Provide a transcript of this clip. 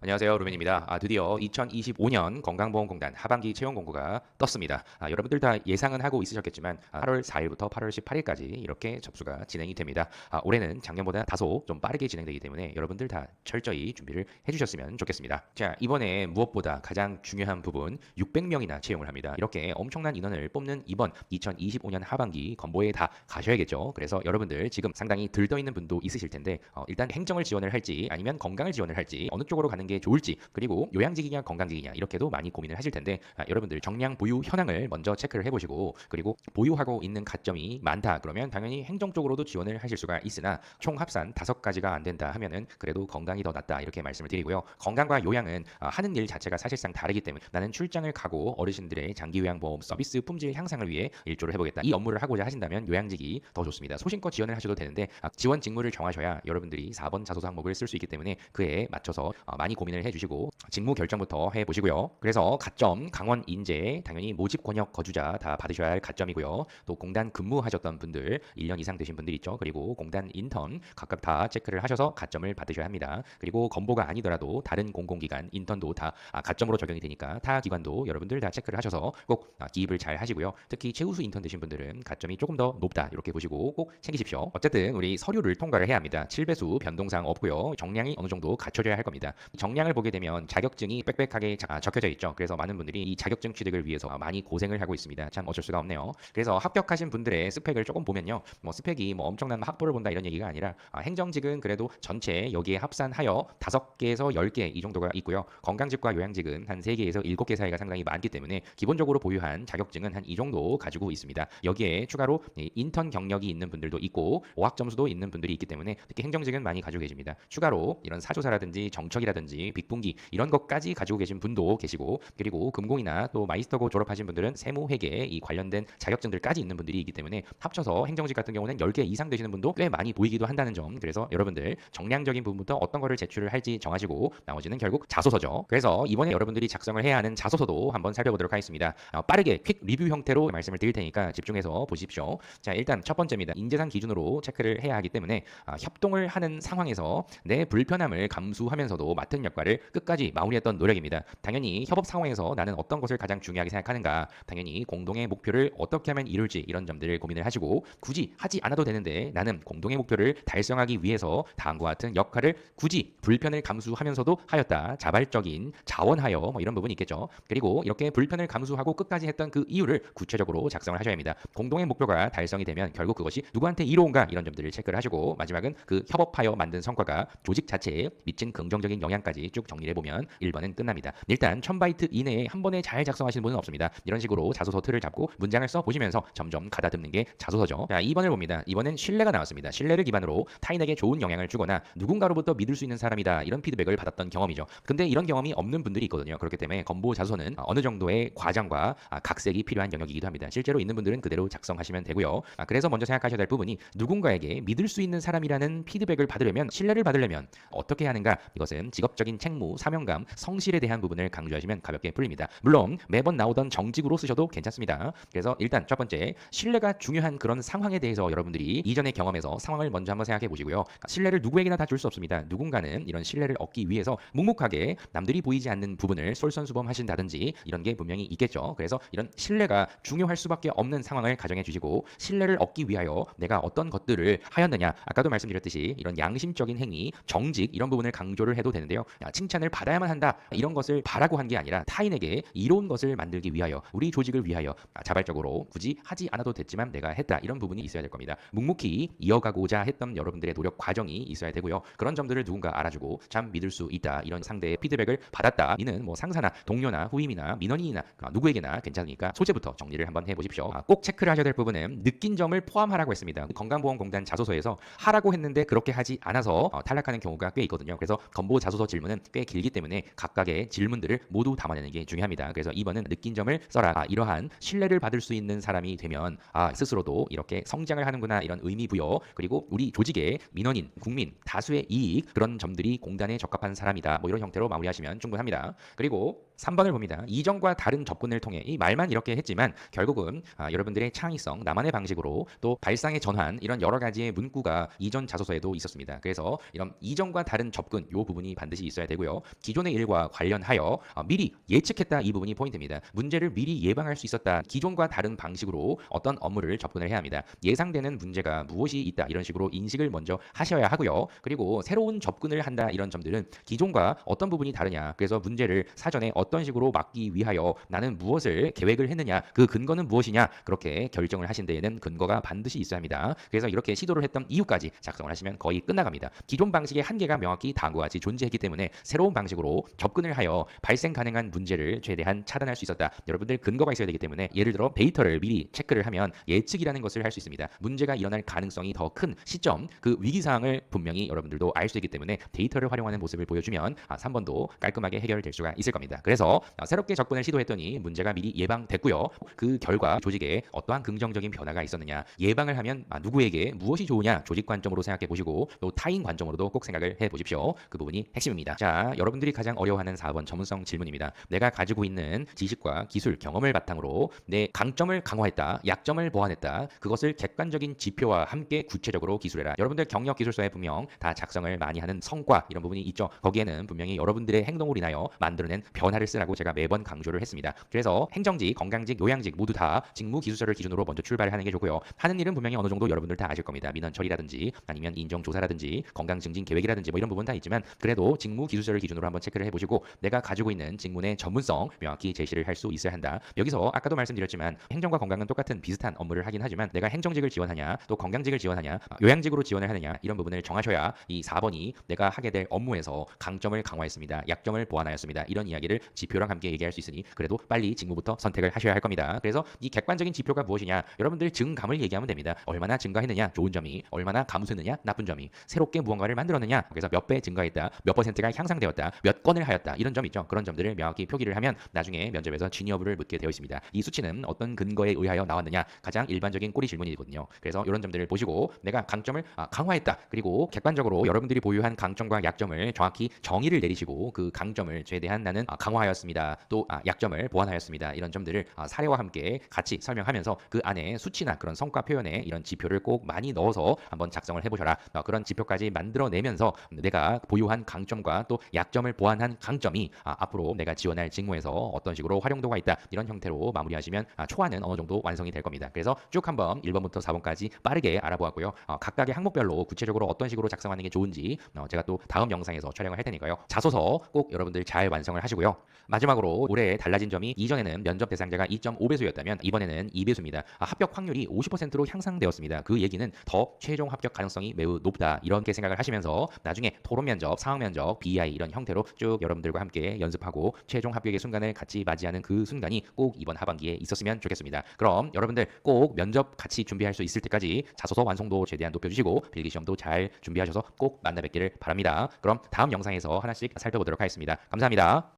안녕하세요 루멘입니다. 아, 드디어 2025년 건강보험공단 하반기 채용 공고가 떴습니다. 아, 여러분들 다 예상은 하고 있으셨겠지만 아, 8월 4일부터 8월 18일까지 이렇게 접수가 진행이 됩니다. 아, 올해는 작년보다 다소 좀 빠르게 진행되기 때문에 여러분들 다 철저히 준비를 해주셨으면 좋겠습니다. 자 이번에 무엇보다 가장 중요한 부분 600명이나 채용을 합니다. 이렇게 엄청난 인원을 뽑는 이번 2025년 하반기 건보에 다 가셔야겠죠. 그래서 여러분들 지금 상당히 들떠 있는 분도 있으실 텐데 어, 일단 행정을 지원을 할지 아니면 건강을 지원을 할지 어느 쪽으로 가는 게 좋을지 그리고 요양직이냐 건강직이냐 이렇게도 많이 고민을 하실 텐데 아, 여러분들 정량 보유 현황을 먼저 체크를 해보시고 그리고 보유하고 있는 가점이 많다 그러면 당연히 행정 쪽으로도 지원을 하실 수가 있으나 총 합산 다섯 가지가 안 된다 하면은 그래도 건강이 더 낫다 이렇게 말씀을 드리고요. 건강과 요양은 아, 하는 일 자체가 사실상 다르기 때문에 나는 출장을 가고 어르신들의 장기 요양보험 서비스 품질 향상을 위해 일조를 해보겠다. 이 업무를 하고자 하신다면 요양직이 더 좋습니다. 소신껏 지원을 하셔도 되는데 아, 지원 직무를 정하셔야 여러분들이 4번 자소서 항목을 쓸 수 있기 때문에 그에 맞춰서 어, 많이 고민을 해주시고 직무 결정부터 해보시고요. 그래서 가점 강원 인재 당연히 모집 권역 거주자 다 받으셔야 할 가점이고요. 또 공단 근무하셨던 분들 1년 이상 되신 분들 있죠. 그리고 공단 인턴 각각 다 체크를 하셔서 가점을 받으셔야 합니다. 그리고 건보가 아니더라도 다른 공공기관 인턴도 다 아, 가점으로 적용이 되니까 타 기관도 여러분들 다 체크를 하셔서 꼭 아, 기입을 잘 하시고요. 특히 최우수 인턴 되신 분들은 가점이 조금 더 높다 이렇게 보시고 꼭 챙기십시오. 어쨌든 우리 서류를 통과를 해야 합니다. 7배수 변동사항 없고요. 정량이 어느 정도 갖춰져야 할 겁니다. 정 량을 보게 되면 자격증이 빽빽하게 자- 아, 적혀져 있죠. 그래서 많은 분들이 이 자격증 취득을 위해서 많이 고생을 하고 있습니다. 참 어쩔 수가 없네요. 그래서 합격하신 분들의 스펙을 조금 보면요. 뭐 스펙이 뭐 엄청난 학벌을 본다 이런 얘기가 아니라 아, 행정직은 그래도 전체 여기에 합산하여 다섯 개에서 열개이 정도가 있고요. 건강직과 요양직은 한세 개에서 일곱 개 사이가 상당히 많기 때문에 기본적으로 보유한 자격증은 한 이 정도 가지고 있습니다. 여기에 추가로 이 인턴 경력이 있는 분들도 있고 오학 점수도 있는 분들이 있기 때문에 특히 행정직은 많이 가지고 계십니다. 추가로 이런 사조사라든지 정척이라든지 빅분기 이런 것까지 가지고 계신 분도 계시고 그리고 금공이나 또 마이스터고 졸업하신 분들은 세무 회계 이 관련된 자격증들까지 있는 분들이 있기 때문에 합쳐서 행정직 같은 경우는 10개 이상 되시는 분도 꽤 많이 보이기도 한다는 점. 그래서 여러분들 정량적인 부분부터 어떤 거를 제출을 할지 정하시고 나머지는 결국 자소서죠. 그래서 이번에 여러분들이 작성을 해야 하는 자소서도 한번 살펴보도록 하겠습니다. 어, 빠르게 퀵 리뷰 형태로 말씀을 드릴 테니까 집중해서 보십시오. 자 일단 첫 번째입니다. 인재상 기준으로 체크를 해야 하기 때문에 아, 협동을 하는 상황에서 내 불편함을 감수하면서도 맡은 역할을 끝까지 마무리했던 노력입니다. 당연히 협업 상황에서 나는 어떤 것을 가장 중요하게 생각하는가, 당연히 공동의 목표를 어떻게 하면 이룰지 이런 점들을 고민을 하시고 굳이 하지 않아도 되는데 나는 공동의 목표를 달성하기 위해서 다음과 같은 역할을 굳이 불편을 감수하면서도 하였다. 자발적인 자원하여 뭐 이런 부분이 있겠죠. 그리고 이렇게 불편을 감수하고 끝까지 했던 그 이유를 구체적으로 작성을 하셔야 합니다. 공동의 목표가 달성이 되면 결국 그것이 누구한테 이로운가 이런 점들을 체크를 하시고 마지막은 그 협업하여 만든 성과가 조직 자체에 미친 긍정적인 영향까지 쭉 정리해 보면 1번은 끝납니다. 일단 1000바이트 이내에 한 번에 잘 작성하시는 분은 없습니다. 이런 식으로 자소서 틀을 잡고 문장을 써 보시면서 점점 가다듬는 게 자소서죠. 자, 2번을 봅니다. 이번엔 신뢰가 나왔습니다. 신뢰를 기반으로 타인에게 좋은 영향을 주거나 누군가로부터 믿을 수 있는 사람이다 이런 피드백을 받았던 경험이죠. 근데 이런 경험이 없는 분들이 있거든요. 그렇기 때문에 건보 자소서는 어느 정도의 과장과 아, 각색이 필요한 영역이기도 합니다. 실제로 있는 분들은 그대로 작성하시면 되고요. 아, 그래서 먼저 생각하셔야 될 부분이 누군가에게 믿을 수 있는 사람이라는 피드백을 받으려면 신뢰를 받으려면 어떻게 하는가 이것은 직업적인 책무, 사명감, 성실에 대한 부분을 강조하시면 가볍게 풀립니다. 물론 매번 나오던 정직으로 쓰셔도 괜찮습니다. 그래서 일단 첫 번째 신뢰가 중요한 그런 상황에 대해서 여러분들이 이전의 경험에서 상황을 먼저 한번 생각해 보시고요. 신뢰를 누구에게나 다 줄 수 없습니다. 누군가는 이런 신뢰를 얻기 위해서 묵묵하게 남들이 보이지 않는 부분을 솔선수범하신다든지 이런 게 분명히 있겠죠. 그래서 이런 신뢰가 중요할 수밖에 없는 상황을 가정해 주시고 신뢰를 얻기 위하여 내가 어떤 것들을 하였느냐 아까도 말씀드렸듯이 이런 양심적인 행위, 정직 이런 부분을 강조를 해도 되는데요. 야, 칭찬을 받아야만 한다 이런 것을 바라고 한 게 아니라 타인에게 이로운 것을 만들기 위하여 우리 조직을 위하여 아, 자발적으로 굳이 하지 않아도 됐지만 내가 했다 이런 부분이 있어야 될 겁니다. 묵묵히 이어가고자 했던 여러분들의 노력 과정이 있어야 되고요. 그런 점들을 누군가 알아주고 참 믿을 수 있다 이런 상대의 피드백을 받았다. 이는 뭐 상사나 동료나 후임이나 민원인이나 아, 누구에게나 괜찮으니까 소재부터 정리를 한번 해보십시오. 아, 꼭 체크를 하셔야 될 부분은 느낀 점을 포함하라고 했습니다. 건강보험공단 자소서에서 하라고 했는데 그렇게 하지 않아서 어, 탈락하는 경우가 꽤 있거든요. 그래서 건보 자소서 질 문은 꽤 길기 때문에 각각의 질문들을 모두 담아내는 게 중요합니다. 그래서 2번은 느낀 점을 써라. 아, 이러한 신뢰를 받을 수 있는 사람이 되면 아, 스스로도 이렇게 성장을 하는구나 이런 의미 부여 그리고 우리 조직의 민원인, 국민, 다수의 이익 그런 점들이 공단에 적합한 사람이다. 뭐 이런 형태로 마무리하시면 충분합니다. 그리고 3번을 봅니다. 이전과 다른 접근을 통해 이 말만 이렇게 했지만 결국은 아, 여러분들의 창의성, 나만의 방식으로 또 발상의 전환 이런 여러 가지의 문구가 이전 자소서에도 있었습니다. 그래서 이런 이전과 다른 접근 이 부분이 반드시 있어야 되고요. 기존의 일과 관련하여 아, 미리 예측했다 이 부분이 포인트입니다. 문제를 미리 예방할 수 있었다. 기존과 다른 방식으로 어떤 업무를 접근을 해야 합니다. 예상되는 문제가 무엇이 있다 이런 식으로 인식을 먼저 하셔야 하고요. 그리고 새로운 접근을 한다 이런 점들은 기존과 어떤 부분이 다르냐. 그래서 문제를 사전에 어떤 식으로 막기 위하여 나는 무엇을 계획을 했느냐. 그 근거는 무엇이냐. 그렇게 결정을 하신 데에는 근거가 반드시 있어야 합니다. 그래서 이렇게 시도를 했던 이유까지 작성을 하시면 거의 끝나갑니다. 기존 방식의 한계가 명확히 다음과 같이 존재했기 때문에 새로운 방식으로 접근을 하여 발생 가능한 문제를 최대한 차단할 수 있었다. 여러분들 근거가 있어야 되기 때문에 예를 들어 데이터를 미리 체크를 하면 예측이라는 것을 할 수 있습니다. 문제가 일어날 가능성이 더 큰 시점, 그 위기 사항을 분명히 여러분들도 알 수 있기 때문에 데이터를 활용하는 모습을 보여주면 아, 3번도 깔끔하게 해결될 수가 있을 겁니다. 그래서 아, 새롭게 접근을 시도했더니 문제가 미리 예방됐고요. 그 결과 조직에 어떠한 긍정적인 변화가 있었느냐, 예방을 하면 아, 누구에게 무엇이 좋으냐 조직 관점으로 생각해 보시고 또 타인 관점으로도 꼭 생각을 해 보십시오. 그 부분이 핵심입니다. 자, 여러분들이 가장 어려워하는 4번 전문성 질문입니다. 내가 가지고 있는 지식과 기술, 경험을 바탕으로 내 강점을 강화했다, 약점을 보완했다. 그것을 객관적인 지표와 함께 구체적으로 기술해라. 여러분들 경력 기술서에 분명 다 작성을 많이 하는 성과 이런 부분이 있죠. 거기에는 분명히 여러분들의 행동으로 인하여 만들어낸 변화를 쓰라고 제가 매번 강조를 했습니다. 그래서 행정직, 건강직, 요양직 모두 다 직무 기술서를 기준으로 먼저 출발을 하는 게 좋고요. 하는 일은 분명히 어느 정도 여러분들 다 아실 겁니다. 민원 처리라든지 아니면 인정 조사라든지 건강 증진 계획이라든지 뭐 이런 부분 다 있지만 그래도 직무 기술서를 기준으로 한번 체크를 해보시고 내가 가지고 있는 직문의 전문성 명확히 제시를 할 수 있어야 한다. 여기서 아까도 말씀드렸지만 행정과 건강은 똑같은 비슷한 업무를 하긴 하지만 내가 행정직을 지원하냐 또 건강직을 지원하냐 아, 요양직으로 지원을 하느냐 이런 부분을 정하셔야 이 4번이 내가 하게 될 업무에서 강점을 강화했습니다. 약점을 보완하였습니다. 이런 이야기를 지표랑 함께 얘기할 수 있으니 그래도 빨리 직무부터 선택을 하셔야 할 겁니다. 그래서 이 객관적인 지표가 무엇이냐 여러분들 증감을 얘기하면 됩니다. 얼마나 증가했느냐 좋은 점이 얼마나 감소했느냐 나쁜 점이 새롭게 무언가를 만들었느냐 그래서 몇 배 증가했다 몇 퍼센트가 향상되었다 몇 건을 하였다 이런 점 있죠. 그런 점들을 명확히 표기를 하면 나중에 면접에서 진위 여부를 묻게 되어 있습니다. 이 수치는 어떤 근거에 의하여 나왔느냐 가장 일반적인 꼬리 질문이거든요. 그래서 이런 점들을 보시고 내가 강점을 아, 강화했다. 그리고 객관적으로 여러분들이 보유한 강점과 약점을 정확히 정의를 내리시고 그 강점을 최대한 나는 아, 강화 하였습니다. 또 아, 약점을 보완하였습니다. 이런 점들을 아, 사례와 함께 같이 설명하면서 그 안에 수치나 그런 성과 표현에 이런 지표를 꼭 많이 넣어서 한번 작성을 해보셔라. 어, 그런 지표까지 만들어내면서 내가 보유한 강점과 또 약점을 보완한 강점이 아, 앞으로 내가 지원할 직무에서 어떤 식으로 활용도가 있다. 이런 형태로 마무리하시면 아, 초안은 어느 정도 완성이 될 겁니다. 그래서 쭉 한번 1번부터 4번까지 빠르게 알아보았고요. 어, 각각의 항목별로 구체적으로 어떤 식으로 작성하는 게 좋은지 어, 제가 또 다음 영상에서 촬영을 할 테니까요. 자소서 꼭 여러분들 잘 완성을 하시고요. 마지막으로 올해 달라진 점이 이전에는 면접 대상자가 2.5배수였다면 이번에는 2배수입니다. 아, 합격 확률이 50%로 향상되었습니다. 그 얘기는 더 최종 합격 가능성이 매우 높다 이렇게 생각을 하시면서 나중에 토론 면접, 상황 면접, BI 이런 형태로 쭉 여러분들과 함께 연습하고 최종 합격의 순간을 같이 맞이하는 그 순간이 꼭 이번 하반기에 있었으면 좋겠습니다. 그럼 여러분들 꼭 면접 같이 준비할 수 있을 때까지 자소서 완성도 최대한 높여주시고 필기 시험도 잘 준비하셔서 꼭 만나 뵙기를 바랍니다. 그럼 다음 영상에서 하나씩 살펴보도록 하겠습니다. 감사합니다.